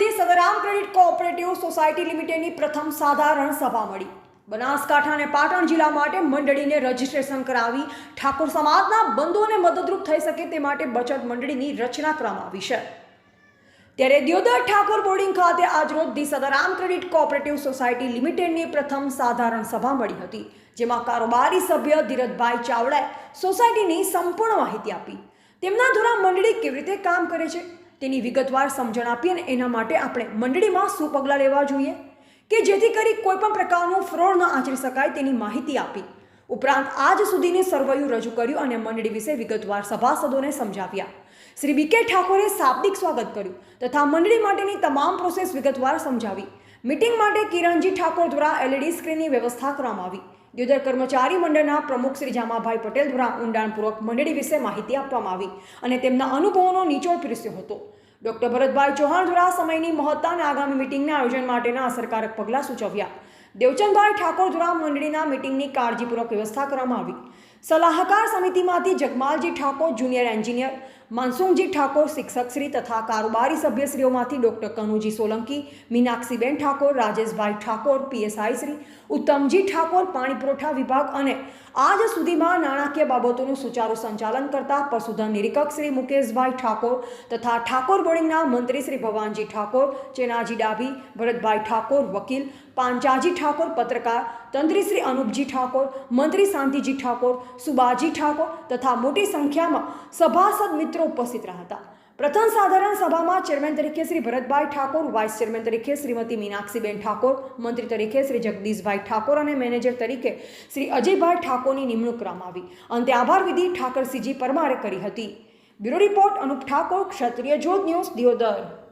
The Sadaram credit cooperative society લિમિટેડની પ્રથમ સાધારણ સભા મળી. બનાસકાંઠા અને પાટણ જિલ્લા માટે મંડળીને રજીસ્ટ્રેશન કરાવી ઠાકોર સમાજના બંધુઓને મદદરૂપ થઈ શકે તે માટે બચત મંડળીની રચના કરવામાં આવી છે. ત્યારે દિયોદર ઠાકોર બોર્ડિંગ ખાતે આજરોજ the Sadaram credit cooperative society લિમિટેડની પ્રથમ સાધારણ સભા મળી હતી, જેમાં કારોબારી સભ્ય ધીરજભાઈ ચાવડાએ સોસાયટીની સંપૂર્ણ માહિતી આપી. તેમના દ્વારા મંડળી કેવી રીતે કામ કરે છે? તેની વિગતવાર સમજણ આપી અને એના માટે આપણે મંડળીમાં શું પગલાં લેવા જોઈએ? કે જેથી કરી કોઈપણ પ્રકારનું ફ્રોડ ન આચરી શકાય તેની માહિતી આપી. ઉપરાંત આજ સુધીની સર્વયું રજૂ કર્યું અને મંડળી વિશે વિગતવાર સભાસદોને સમજાવ્યા. શ્રી બી કે ઠાકોરે શાબ્દિક સ્વાગત કર્યું તથા મંડળી માટેની તમામ પ્રોસેસ વિગતવાર સમજાવી. મીટિંગ માટે કિરણજી ઠાકોર દ્વારા એલઈડી સ્ક્રીનની વ્યવસ્થા કરવામાં આવી. દ્યોદર કર્મચારી મંડળના પ્રમુખ શ્રી જામાભાઈ પટેલ દ્વારા ઊંડાણપૂર્વક મંડળી વિશે માહિતી આપવામાં આવી અને તેમના અનુભવોનો નીચોડ પીરસ્યો હતો. ડોક્ટર ભરતભાઈ ચૌહાણ દ્વારા સમયની મહત્તા અને આગામી મિટિંગના આયોજન માટેના અસરકારક પગલાં સૂચવ્યા. દેવચંદભાઈ ઠાકોર દ્વારા મંડળીના મિટિંગની કાળજીપૂર્વક વ્યવસ્થા કરવામાં આવી. સલાહકાર સમિતિમાંથી જગમાલજી ઠાકોર જુનિયર એન્જિનિયર, માનસુંગજી ઠાકોર શિક્ષકશ્રી તથા કારોબારી સભ્યશ્રીઓમાંથી ડૉક્ટર કનુજી સોલંકી, મીનાક્ષીબેન ઠાકોર, રાજેશભાઈ ઠાકોર, પીએસઆઈ શ્રી, ઉત્તમજી ઠાકોર, પાણી પુરવઠા વિભાગ અને આજ સુધીમાં નાણાકીય બાબતોનું સુચારુ સંચાલન કરતા પશુધન નિરીક્ષક શ્રી મુકેશભાઈ ઠાકોર તથા ઠાકોર બોર્ડિંગના મંત્રી શ્રી ભવાનજી ઠાકોર, ચેનાજી ડાભી, ભરતભાઈ ઠાકોર, વકીલ, પાંચાજી ઠાકોર, પત્રકાર, તંત્રી શ્રી અનુપજી ઠાકોર, મંત્રી શાંતિજી ઠાકોર સુબાજી ઠાકોર તથા મોટી સંખ્યામાં સભાસદ મિત્રો ઉપસ્થિત રહ્યા હતા. પ્રથમ સાધારણ સભામાં ચેરમેન તરીકે શ્રી ભરતભાઈ ઠાકોર વાઇસ ચેરમેન તરીકે શ્રીમતી મીનાક્ષીબેન ઠાકોર, મંત્રી તરીકે શ્રી જગદીશભાઈ ઠાકોર અને મેનેજર તરીકે શ્રી અજયભાઈ ઠાકોરની નિમણૂક કરવામાં આવી. અંતે આભાર વિધિ ઠાકરસિંહજી પરમારે કરી હતી. Bureau report Anup Thakor, Kshatriya Jyot news, Deodar.